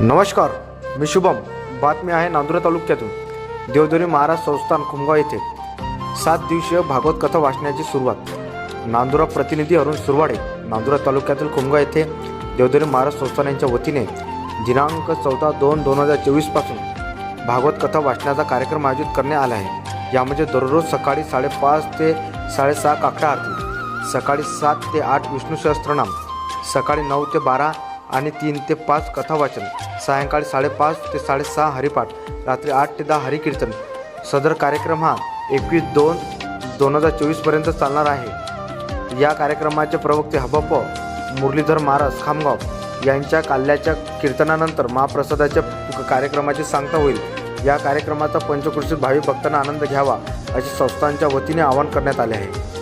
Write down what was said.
नमस्कार मी शुभम. बातमी आहे नांदुरा तालुक्यातून. देवदरी महाराज संस्थान खुमगाव येथे. सात दिवसीय भागवत कथा वाचण्याची सुरुवात. नांदुरा प्रतिनिधी अरुण सुरवाडे नांदुरा तालुक्यातील खुमगाव येथे देवदरी महाराज संस्थान यांच्या वतीने दिनांक चौदा दोन दोन हजार चोवीसपासून भागवत कथा वाचण्याचा कार्यक्रम आयोजित करण्यात आला आहे. यामध्ये दररोज सकाळी साडेपाच ते साडेसहा काकडा आरती सकाळी सात ते आठ विष्णू सहस्त्रनाम सकाळी नऊ ते बारा आणि तीन ते पाच कथावाचन सायंकाळी साडेपाच ते साडेसहा हरिपाठ. रात्री आठ ते दहा हरिकीर्तन. सदर कार्यक्रम हा एकवीस दोन दोन हजार चोवीसपर्यंत चालणार आहे. या कार्यक्रमाचे प्रवक्ते हबप मुरलीधर महाराज खामगाव यांच्या काल्याच्या कीर्तनानंतर महाप्रसादाच्या कार्यक्रमाची सांगता होईल. या कार्यक्रमाचा पंचकृषीत भावी भक्तांना आनंद घ्यावा अशी संस्थांच्या वतीने आवाहन करण्यात आले आहे.